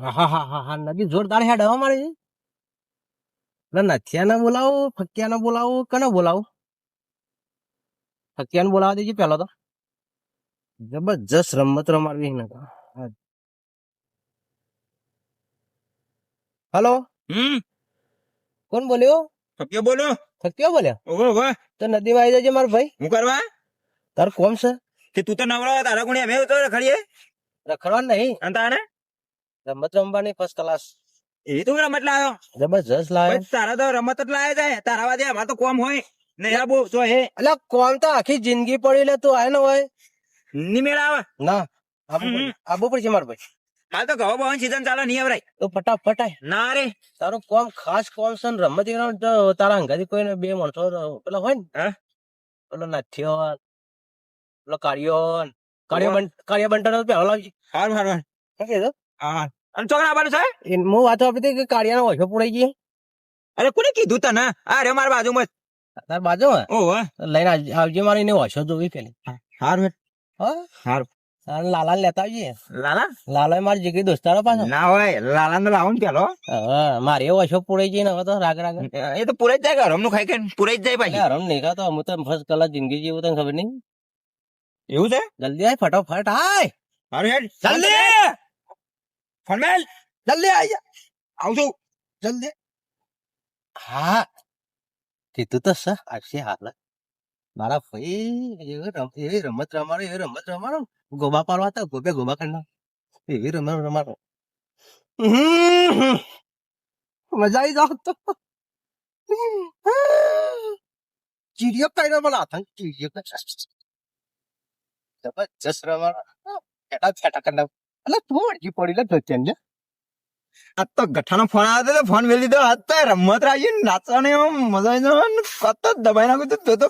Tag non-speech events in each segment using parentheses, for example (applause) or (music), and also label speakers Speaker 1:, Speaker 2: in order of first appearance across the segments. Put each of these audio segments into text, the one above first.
Speaker 1: હા હા હા હા નદી જોરદાર હેડ હવા મારી. છે એટલે નથિયાને બોલાવો ફકિયાને બોલાવો કને બોલાવો? ફકિયાને બોલાવા દેજે પેલો તો. જબરજસ્ત રમત રમાડવી ને હલો?
Speaker 2: હમ.
Speaker 1: કોણ બોલ્યો?
Speaker 2: સત્ય બોલો
Speaker 1: ફકિયો બોલ્યો?
Speaker 2: ઓહો વાહ
Speaker 1: તો નદીમાં આવી જજે મારો ભાઈ.
Speaker 2: હું કરવા?
Speaker 1: તાર કોમ છે?
Speaker 2: કે તું તો નવરો તારા ગુણ્યા મેં તો રખડીએ?
Speaker 1: રખડવાનું નહીં.
Speaker 2: અને તાણે?
Speaker 1: રમત રમવાની ફર્સ્ટ ક્લાસ
Speaker 2: એ તો રમત લાવ્યો
Speaker 1: જબરજસ્ત લાવે
Speaker 2: તારા તો રમત જ લાવે છે તારા વાદે અમાર તો કોમ હોય. ને. આ બહુ તો હે.
Speaker 1: એટલે કોમ તો આખી જિંદગી પડી લે તું આય ન હોય.
Speaker 2: નિમેળ આવે
Speaker 1: ના. આબુ પડશે મારો ભાઈ.
Speaker 2: હાલ તો ઘઉં બહુ સીઝન ચાલે નહીં આવરાય
Speaker 1: તો ફટાફટ
Speaker 2: ના રે.
Speaker 1: તારું કોમ ખાસ કોમ છે ને રમત તારા અંગાથી કોઈને બે માણસો પેલા હોય ને? પેલો નાથ્યો પેલો કાર્ય કાળિયો બંટાનો પેલો લાવજે.
Speaker 2: હાર હાર
Speaker 1: કીધું?
Speaker 2: હા. અને ચોકડા આવવાનું છે?
Speaker 1: હું વાતો આપી હતી કે કાળિયાનો ઓછો પુડાઈ ગઈ
Speaker 2: અરે કોને કીધું તને? આ રે મારા બાજુમાં
Speaker 1: તાર બાજુ?
Speaker 2: ઓહો
Speaker 1: લઈને આવજે- મારે એને ઓછો જોવી પેલી.
Speaker 2: હારું હારું.
Speaker 1: લાલા લેતા આવજે.
Speaker 2: લાલા?
Speaker 1: લાલા મારી જગ્યાએ દોસ્તારો પાછો.
Speaker 2: ના હોય લાલા ને લાવું ને પેલો.
Speaker 1: મારે ઓછો પુડાઈ જાય ને હવે તો રાગ રાગ.
Speaker 2: એ તો પૂરાઈ જ જાય હરમનું ખાઈ કે પૂરાઈ જ જાય ભાઈ
Speaker 1: હરમ નહીં ખાતો હું તો ફર્સ્ટ કલાક જિંદગી જેવું તને ખબર નહીં.
Speaker 2: એવું છે?
Speaker 1: જલ્દી આય ફટાફટ આય
Speaker 2: હારું હેડ. જલ્દી ફરમેલ,
Speaker 1: જલ્દી આય
Speaker 2: આવજો.
Speaker 1: જલ્દી. હા. કીધું તો સર આવશે હાલ મારા ભાઈ એવી રમત રમાડો એવી રમત રમાડો. ગોબા પાડવા હતા ગોબે ગોબા કરી એવી રમત રમાડો. મજા આવી જાવ તો. ચીડિયો કઈ ના બોલા ચીડિયો જબરજસ્ત રમાડો. ફેટા ફેટા કરી એટલે તું અડજી પડી લે ધોતિયાને લે.
Speaker 2: આ તો ગઠાનો ફોન આવ્યો હતો ફોન મેલી દીધો. આ તો રમત રાજી નાચવાની એમ મજા આવી જવાનું કત દબાઈ નાખું તો જોતો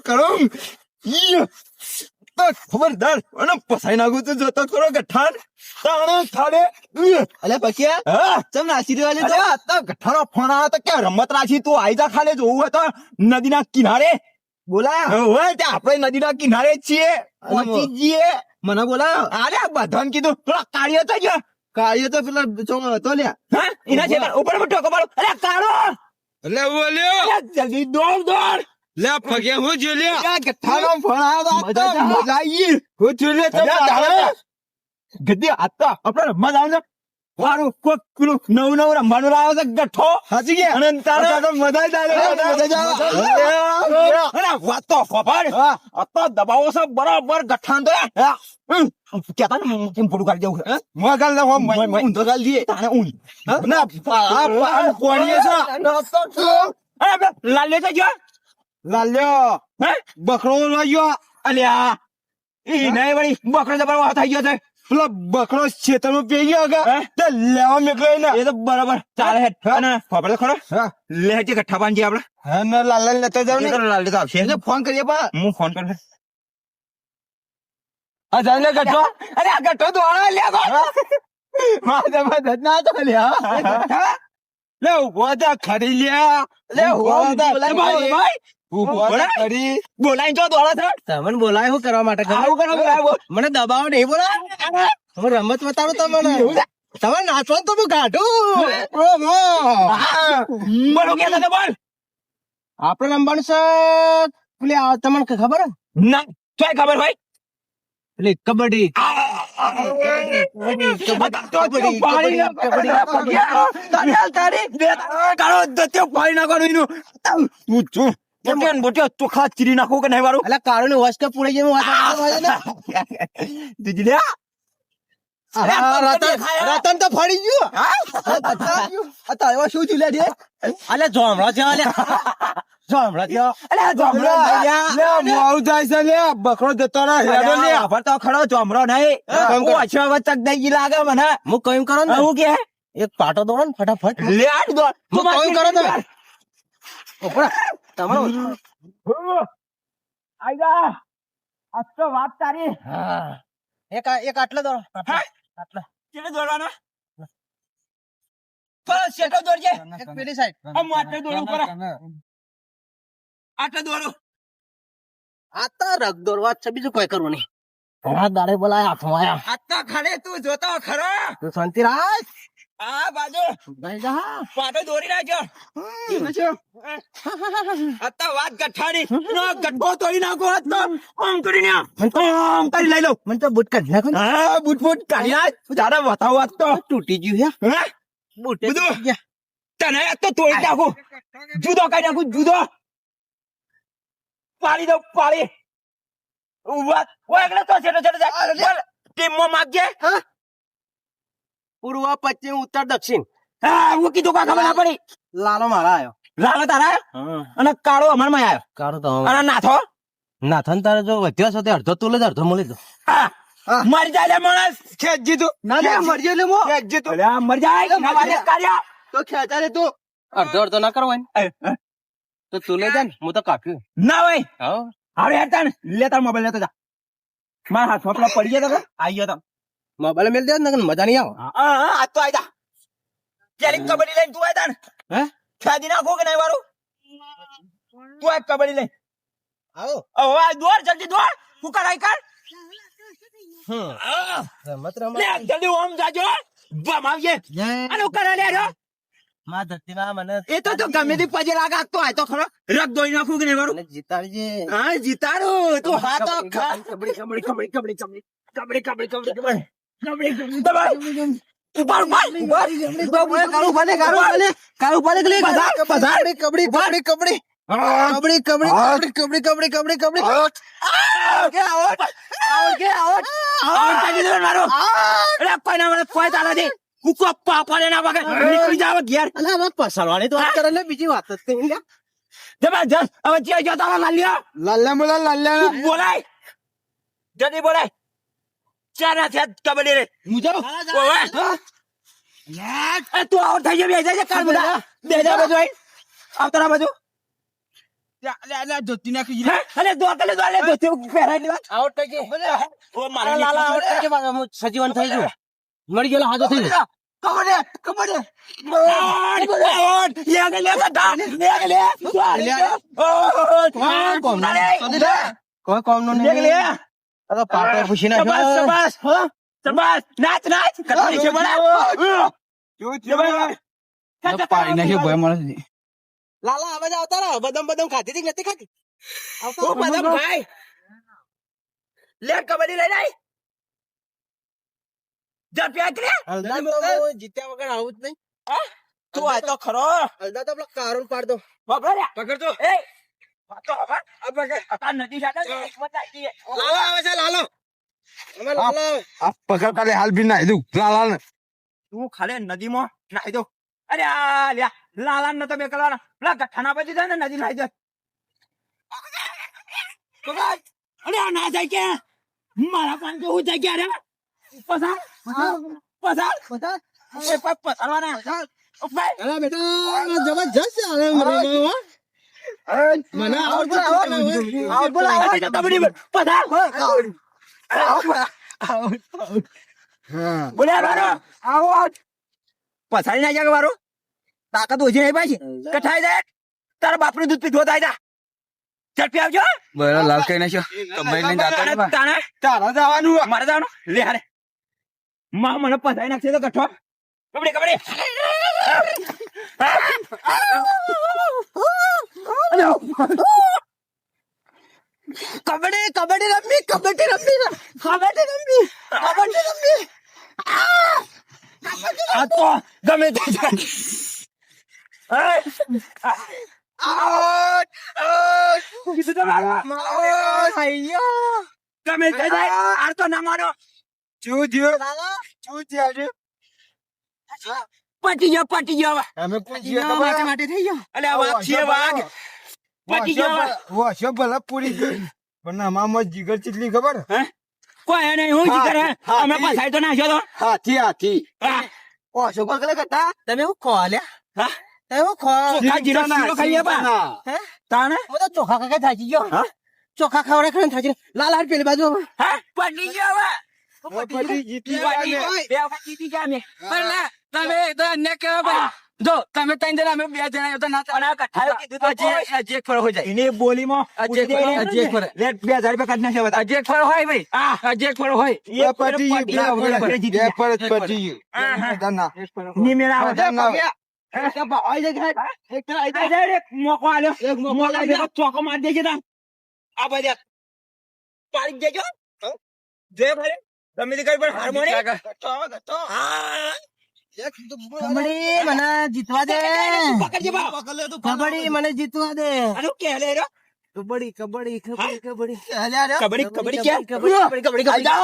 Speaker 2: ઈ, તો ખબરદાર. અને પસાઈ નાખું તો જોતો ખરો ગઠાન. તાણે ઉહ.
Speaker 1: અલે પકિયા
Speaker 2: હા.
Speaker 1: ચમ નાસી રહ્યો
Speaker 2: અરે આ તો ગઠાનો ફોન આવ્યો તો કે રમત રાજી તું આઈ જા ખાલે જોવું હોય તો. નદીના કિનારે.
Speaker 1: બોલા.
Speaker 2: હોય તે આપણે નદીના કિનારે છીએ. પહોંચી જઈએ.
Speaker 1: મને બોલાયો
Speaker 2: અરે બધાને કીધું. પેલા કાળિયો તો ગયો.
Speaker 1: કાર્ય તો પેલા ચોંગો હતો લ્યા.
Speaker 2: હા? એના છે ઉપર ઉપર ટોકો પાડો અરે કાળો!
Speaker 3: એટલે બોલ્યો
Speaker 2: અરે જલ્દી દોડ દોડ.
Speaker 3: લે પગે હું લે
Speaker 2: આવ્યો તો આ તો
Speaker 1: મજા
Speaker 2: આવી.
Speaker 3: હું લે
Speaker 2: આપણે રમવા જાવ ને. વારું કોક પેલું નવું નવું રમવાનું લાવે છે ગઠ્ઠો.
Speaker 1: હાચી ગયા?
Speaker 2: અને તારે
Speaker 1: તો મજા જ
Speaker 2: અરે વાત તો આ તો દબાવો છે બરાબર ગઠ્ઠાન તો કેતા ને કેમ પૂરું કાઢી જવું હે?
Speaker 3: મોં ગાલ મોં- મોં-
Speaker 2: ઊંધો ગાલ દઈએ. તાને ઊંધ.
Speaker 3: ના કોણીએ છે.
Speaker 2: અરે લાલ્યો તો ગયો?
Speaker 3: લાલ્યો. બકરો લાગ્યો
Speaker 2: અલ્યા. ઈ નહીં વળી બકરો જબર થઈ ગયો છે.
Speaker 3: પેલો બકરો ખેતરમાં પી ગયો કે? તે લેવા મેકલો ને
Speaker 2: એ તો બરાબર. ચાલે હેડ ફફડે ખરો?
Speaker 3: હા.
Speaker 2: લે જે ગઠ્ઠા બાંધી આપણે
Speaker 3: હા ને લાલ લેતો જાવ ને.
Speaker 2: લાલ તો આવશે.
Speaker 1: એટલે ફોન કરીએ બા
Speaker 2: હું ફોન કરું
Speaker 3: આ જાય ને ગઠો
Speaker 2: અરે આ ગઠ્ઠો દોડા લે ગો.
Speaker 3: માથે માથે ના તો લ્યા લે ઊભો ખરી લ્યા. લે ઊભો
Speaker 2: ભાઈ જો દોડા
Speaker 1: તમને બોલાય શું કરવા માટે મને દબાવો નહીં બોલા. હું રમત બતાડું તમને. તમે નાચો તો હું કાઢું.
Speaker 2: બોલો
Speaker 1: આપણે રમવાનું છે પેલી તમને ખબર?
Speaker 2: ના ચોય ખબર ભાઈ
Speaker 1: કબડ્ડી. કબડ્ડી
Speaker 2: ચોખા ચીરી નાખો કે નહીં વાળું?
Speaker 1: એટલે કાળો ની વસ્તુ પૂરી ગઈ કરવા રતન તો ફરી ગયું. તારે શું ચૂલ્યા છે? અલે જોમળો છે અલે. જોમળો છે
Speaker 3: લે મોડું જાય છે લે બકરો જતો રહે હેડો લે.
Speaker 2: તો ખડો ચોમરો નહીં.
Speaker 1: હું
Speaker 2: અછો વચ્ચે દઈ લાગે મને.
Speaker 1: હું કયું કરો ને?
Speaker 2: હું કે?
Speaker 1: એક પાટો દોડો ને ફટાફટ.
Speaker 2: લે આડ દો
Speaker 1: હું કયું કરો તમે? ઉપરા તમારો
Speaker 2: આઈગા જા. તો વાત તારી.
Speaker 1: હા. એક એક આટલો દોડો. આટલો.
Speaker 2: કેને દોડવાનો? પર શેટો દોડજે.
Speaker 1: એક પેલી સાઈડ.
Speaker 2: આમ માટે દોડવું પડે આટલો દોડો.
Speaker 1: આ તો રગ દોરવા છે બીજું કોઈ કરવું નહીં. ઘણા દાડે બોલાય હાથમાં આયા.
Speaker 2: આ તો ખરે તું જોતો ખરો.
Speaker 1: તું શાંતિ રાખ.
Speaker 2: આ બાજુ પાટો દોરી નાખ્યો. અત્યારે વાત ગઠાડી. નો ગઠ્ઠો તોડી નાખો તો કરીને કરી લઈ લો.
Speaker 1: મને તો બુટ કાઢી નાખો
Speaker 2: હા બુટ બુટ કાઢી નાખ. તારે બતાવો આજ તો.
Speaker 1: તૂટી ગયું હે
Speaker 2: હા?
Speaker 1: બુટ
Speaker 2: બધું? તને આજ તો તોડી નાખું. જુદો કાઢી નાખું જુદો. પાડી દો પાડી. ઊભા. ઓય ટીમ તો છેટો છેટો જાય બોલ ટીમમાં માગજે.
Speaker 1: પૂર્વ પશ્ચિમ ઉત્તર દક્ષિણ.
Speaker 2: હા હું કીધું કા ખબર ના પડી?
Speaker 1: લાલો મારા આયો.
Speaker 2: લાલો તારા અને કાળો અમારમાં આવ્યો
Speaker 1: કારો તો
Speaker 2: અને નાથો?
Speaker 1: નાથન તારે જો વધ્યો છે તે અડધો તું લે અડધો મળી દો
Speaker 2: મરી જાય લે માણસ. ખેંચજી તું.
Speaker 1: ના ના. મરજે લે મો.
Speaker 2: ખેંચજી તું. અલ્યા જાય. ના કાર્યા.
Speaker 1: તો ખેતા રે તું. અડધો અડધો ના
Speaker 2: એ,
Speaker 1: તો તું લઈ જા ને. હું તો કાપ્યું.
Speaker 2: ના હોય. હવે હેડતા ને લેતા મોબાઈલ લેતા જા. મારા હાથમાં પેલા પડી ગયા તા આઈ ગયો તો.
Speaker 1: મોબાઈલ મેલ દે ને મજા નહીં આવે.
Speaker 2: હા હા આજ તો આઈ જા. ક્યારેક કબડ્ડી લઈને તું આઈ તા ને
Speaker 1: હે?
Speaker 2: ખેદી નાખો કે નહીં વારું તું આ કબડ્ડી લઈ
Speaker 1: આવો.
Speaker 2: હવે આ દોડ જલ્દી દોડ. તું કરાઈ કર હા.
Speaker 1: રમત
Speaker 2: લે
Speaker 1: રમત
Speaker 2: જલ્દી ઓમ જાજો. બમ આવજે. આનો કરા લે રો
Speaker 1: માં ધરતીમાં મને
Speaker 2: એ તો તો ગમે તે પજે લાગે તો આય તો ખરો. રગ દોઈ નાખું કે નહીં વારું
Speaker 1: જીતાડજે.
Speaker 2: હા જીતાડું. તું હા તો ખા.
Speaker 1: કબડ્ડી કબડ્ડી કબડ્ડી કબડ્ડી કબડ્ડી
Speaker 2: કબડ્ડી.
Speaker 1: બીજી વાત જ નહીં
Speaker 2: જબરજસ્ત. હવે લાલ્યા.
Speaker 1: લાલ્યા.
Speaker 2: બોલાય. જલ્દી બોલાય. ચારા થયા કબડ્ડી રે હું જાઉં ઓવે તું આઉટ થઈ જાય બેસા જા કાલ બધા બેસા બાજુ આઈ આવતારા બાજુ ધોતી નાખી
Speaker 1: અરે પાટો પૂછી
Speaker 2: બસ
Speaker 1: નાખ્યો
Speaker 2: બસ બસ નાચ નાચ. કતરી છે બડા
Speaker 3: પાડી નાખ્યો ભાઈ માણસ
Speaker 1: લાલા હવે આવતા રહો બદમ બદમ ખાધી હતી નથી ખાધી?
Speaker 2: ઓ બદમ ભાઈ લે કબડ્ડી લઈ લઈ જા પ્યાકરે
Speaker 1: હલદા તો જીત્યા વગર આવું જ નહીં.
Speaker 2: તું આ તો ખરો.
Speaker 1: હલદા તો પેલા કારણ પાડ દો. પકડ તો
Speaker 2: એ નદીમાં નાહી દો. અરે આ લ્યા લાલા ન તમે કરવાના પેલા ગઠ્ઠાના પછી જાય ને નદી નાહી દે. તો ભાઈ, અરે આ ના જાય કે. મારા પાન કેવું જાય કે અરે પસાર પસાર.
Speaker 1: બધા
Speaker 2: એ પ- પસારવાના.
Speaker 1: અરે બેટા જબરજસ્ત મને આવડતું જ નથી.
Speaker 2: આવો બોલો, આવો, કબડ્ડી બોલ, પસાર
Speaker 1: હા.
Speaker 2: બોલે મારો આવો આવો. ના જાય મારું તાકાત ઓછી નહીં પાછી? કઠાઈ જાય તારા બાપનું દૂધ પીધું થાય જા ઝડપી આવજો
Speaker 3: બરાબર લાલ કઈ નાખ્યો. કમાઈ લઈને જાતો.
Speaker 2: તાણે
Speaker 3: તારા જવાનું
Speaker 2: મારે જવાનું? લે હારે. માં મને પસાઈ નાખશે તો કઠો. કબડે કબડે (laughs)
Speaker 1: કબડ્ડી કબડ્ડી રમી કબડ્ડી રમી. કબડ્ડી રમી કબડ્ડી રમી.
Speaker 2: આ તો ગમે તે ગમે તે આ તો ના મારો.
Speaker 1: જુ
Speaker 3: જ્યુ જુ જ્યુ
Speaker 2: પટી ગયો પટી ગયો.
Speaker 3: અમે પટી છીએ
Speaker 1: માટે માટે થઈ ગયો?
Speaker 2: અલે આ વાઘ છે વાઘ. પટી ગયો. હવે.
Speaker 3: વાસો ભલે પૂરી. ગઈ પણ મામો જીગર ચીટલી ખબર?
Speaker 2: હે? કોઈ એને હું
Speaker 3: જીગર
Speaker 2: અમે પસાઈ તો નાખ્યો તો.
Speaker 3: હાથી હાથી.
Speaker 1: ઓ શુકર કરે કરતા તમે હું ખો
Speaker 2: હા?
Speaker 1: તમે હું ખો?
Speaker 2: ચોખા જીરો શીરો ખાઈએ બા.
Speaker 1: હે?
Speaker 2: તાણે?
Speaker 1: હું તો ચોખા ખાઈ થાકી ગયો.
Speaker 2: હા?
Speaker 1: ચોખા ખાવડે ખાઈને થાકી ગયો. લાલ હાડ પેલી બાજુ
Speaker 2: હા? પટી ગયો મારી આ બધા પાડી દેજો
Speaker 3: જય ભાઈ તમે તો કઈ પણ હાર્મોની હા.
Speaker 1: કબડ્ડી મને જીતવા દે કબડ્ડી મને જીતવા દે
Speaker 2: આનું કે લે રો
Speaker 1: કબડ્ડી કબડ્ડી કબડ્ડી કબડ્ડી
Speaker 2: કબડ્ડી કબડ્ડી કે
Speaker 1: કબડ્ડી કબડ્ડી કબડ્ડી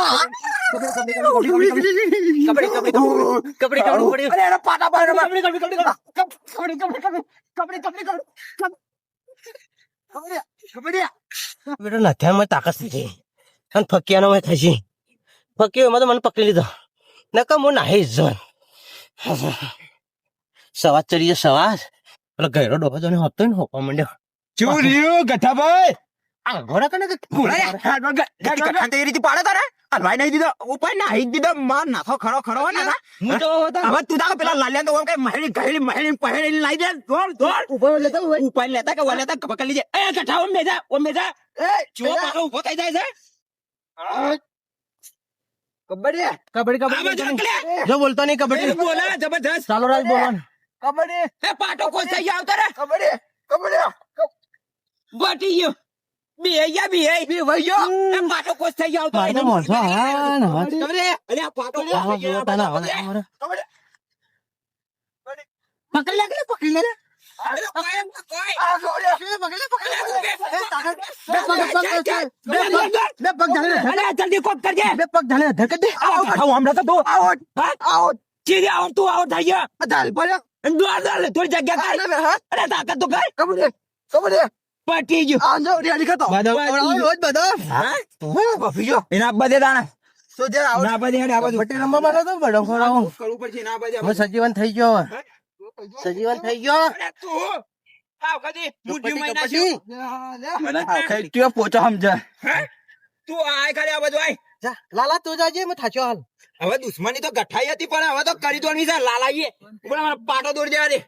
Speaker 1: કબડ્ડી કબડ્ડી
Speaker 2: અરે એનો પાટા પાડ કબડ્ડી કબડ્ડી કબડ્ડી કબડ્ડી કબડ્ડી કબડ્ડી કબડ્ડી
Speaker 1: બેટો નથિયામાં તાકાત નથી અને ફકિયાનો મેં થશે ફકીઓ એમાં તો મને પકડી લીધો. નકર હું નાહી જ જવાનું ચડી ચડીએ સવાર. પેલો ગયરો ડોબો જોને હોતો ને હોપવા માંડ્યો.
Speaker 3: ચૂ રહ્યું ગઠાભાઈ?
Speaker 1: આ ઘોડા કને
Speaker 3: રીતે પાડે તારે? હલવાઈ નહીં દીધો? ઉપાય નાહી દીધો? માર નાખો ખરો ખરો હો નાના.
Speaker 1: હું તો
Speaker 3: હવે તું તાકે પેલા લાલ્યા તો ઓમ કે મહેડી ગહેડી મહેડી પહેરી લઈ દે. દોર દોર
Speaker 1: ઉપર લેતા
Speaker 3: ઉપાય લેતા કે લેતા કે પકડી લેજે. એ ગઠાઓ મેજા ઓ મેજા એ જો પાછો ઊભો થઈ જાય છે.
Speaker 1: કબડ્ડી? કબડ્ડી કબડ્ડી જો બોલતો નહીં કબડ્ડી.
Speaker 2: બોલા જબરદસ્ત
Speaker 1: ચાલો રાજ બોલવાનું.
Speaker 3: કબડ્ડી.
Speaker 2: એ પાટો કોસ થઈ ગયો આવતો રે.
Speaker 3: કબડ્ડી કબડ્ડી.
Speaker 2: બટી ગયો. બે ગયા બે બે એ પાટો કોસ થઈ ગયો આવતો
Speaker 1: હા ને
Speaker 2: અરે પાટો કોસ થઈ ગયો આવતો.
Speaker 3: કબડ્ડી.
Speaker 2: પકડી લે પકડી લે. જલ્દી કોક કરજે
Speaker 1: બે પગ ઢાલે ધરકત દે
Speaker 2: આવો આવો હમણાં તો આવો આવો ચીરી આવો તું આવો થઈ ગયો
Speaker 1: ઢાલ
Speaker 2: દોડ દોડ થોડી જગ્યા કર અરે તાકાત તો કર
Speaker 3: કબડ્ડી કબડ્ડી
Speaker 2: પટી ગયો
Speaker 3: આ જો રેડી ખાતો
Speaker 1: બધો રોજ બધો
Speaker 2: હા
Speaker 3: બફી જો
Speaker 2: એના બધે દાણા
Speaker 3: તો જે આવ
Speaker 2: ના બધે હેડ આ
Speaker 1: રમવા માટે તો બડો ખોરાવો
Speaker 3: કરવું પડશે ના બાજુ
Speaker 1: હવે સજીવન થઈ ગયો હવે. સજીવન થઈ ગયો?
Speaker 2: તું આવ કદી મુઠ્ઠી મહિના
Speaker 1: કપટી.
Speaker 3: તું પોચો સમજે
Speaker 2: તું આય ખાલી આ બધું આય.
Speaker 1: જા, લાલા તું જાજે હું થાચ્યો હાલ.
Speaker 2: હવે દુશ્મની તો ગઠાઈ હતી પણ હવે તો કરી દોડવી છે લાલાઈએ. પણ પાટો દોડી દેવા દે.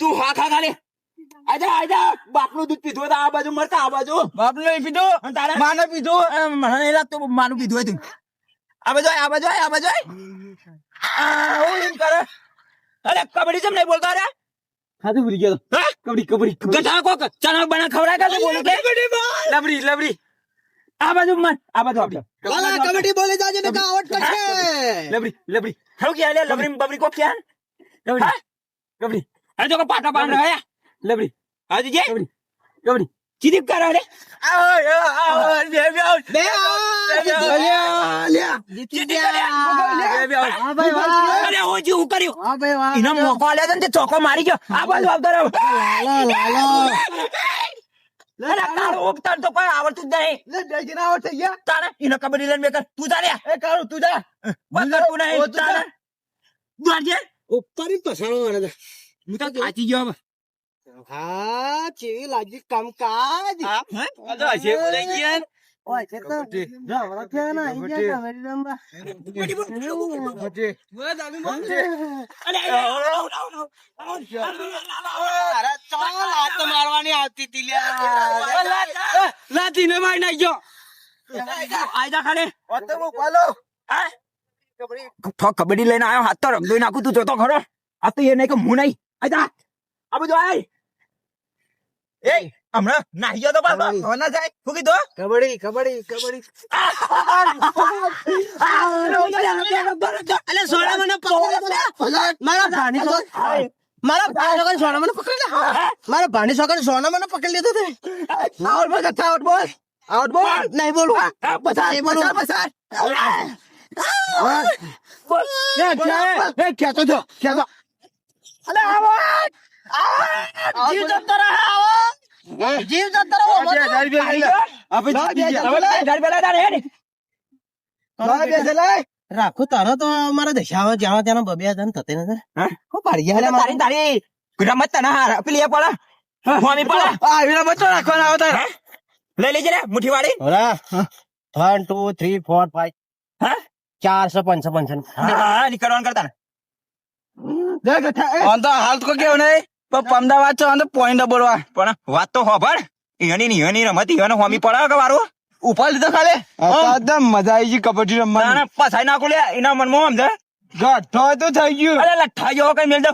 Speaker 2: તું હા ખા ખાલી આજા આજા બાપનું દૂધ પીધું આ બાજુ મરતા આ બાજુ.
Speaker 3: બાપનું ને પીધું?
Speaker 2: અને તારે?
Speaker 3: માને પીધું?
Speaker 2: મને નહીં લાગતું માનું પીધું હતું આ બાજુ આ બાજુ આ બાજુ. આ, હું એમ કરે? અરે કબડ્ડી કેમ નહીં બોલતો અરે?
Speaker 1: હાથું ભૂલી ગયો
Speaker 2: હા? ગધા કોક ચણા બના ખવડાય કાઢે બોલું કે? લબડી લબડી. આ બાજુ મન આ બાજુ આપણે
Speaker 1: વાલા કબડ્ડી બોલી. જાજે ને કા આઉટ કરશે
Speaker 2: લબડી લબડી. હાઉ કે આલે લબડી બબડી કો ક્યાં? લબડી. લબડી. આ જો કો પાટા પાન રહ્યા લબડી. હાજી જે? લબડી. લબડી. ચીદી કરે રે. કરે ચોકો મારી ગયો. આ બાજુ આવતો તારો આવડતું જ નહીં.
Speaker 1: ગયા
Speaker 2: તારે એનો કબડ્ડી લઈને બેકર તું જા રે
Speaker 1: એ કાળું તું જા.
Speaker 2: બંધ તું નહીં તારે
Speaker 1: પસાણો મને
Speaker 2: હું તો થાચી ગયો
Speaker 1: હા ચેવી લાગી કામકાજ? મારવાની આવતી તી લ્યા.
Speaker 2: લાતી ને મારી નાખ્યો આયદા ખાને.
Speaker 1: ઓતે મુ પાલો
Speaker 2: હા? કબડ્ડી. લઈને આવ્યો હાથ તો રમદોઈ નાખું તું જોતો ખરો. આ તો એ નહીં કે હું નહીં. આયદા. આ બધું આય. એ હમણાં નાહી ગયો તો બાબા હવે ના જાય શું કીધું?
Speaker 1: કબડ્ડી કબડ્ડી કબડ્ડી અલે સોના મને પકડી મારા ભાણી મારા સોગન સોના મને પકડી લે. મારા ભાણી સોગન સોના મને પકડી લીધો તે. આઉટ બોલ કથા આઉટ બોલ. આઉટ બોલ. નહીં બોલું.
Speaker 2: બસાર
Speaker 1: નહીં બોલું.
Speaker 2: બસાર
Speaker 1: લે લે ખેતો જો ખેતો અલે આવો. જીવ જતો રહે આવો. જીવ જતો રહો
Speaker 3: હજાર રૂપિયા.
Speaker 1: રાખો તારો તો અમારા દશામાં જ્યાં ત્યાં બબે હતા ને થતે નજર.
Speaker 2: હા?
Speaker 1: પાડી ગયા
Speaker 2: તારી તારી રમત તને હાર પેલી પડે સ્વામી પડે
Speaker 3: આ આવીને બચ્ચો રાખવાના આવતા
Speaker 2: હે? લઈ લેજે ને મુઠ્ઠી વાળી
Speaker 1: ઓલા one two three four five
Speaker 2: હા?
Speaker 1: ચારસો પંચો
Speaker 2: હા નીકળવાનું કરતા ને.
Speaker 4: તો હાલ તો કેવું નહીં. પણ અમદાવાદ છો અને પોઈન્ટ બોલવા
Speaker 2: પણ વાત તો હોભળ. એની ની એની રમત એનો હોમી પડાવ કે વારો?
Speaker 4: ઉપર લીધો ખાલી?
Speaker 3: એકદમ મજા આવી ગઈ કબડ્ડી રમવાની.
Speaker 2: ના પસાઈ નાખો લે એના મનમાં સમજે
Speaker 3: ગઠ્ઠો તો થઈ ગયું.
Speaker 2: અરે લઠ્ઠા જેવો કઈ મેળ દો.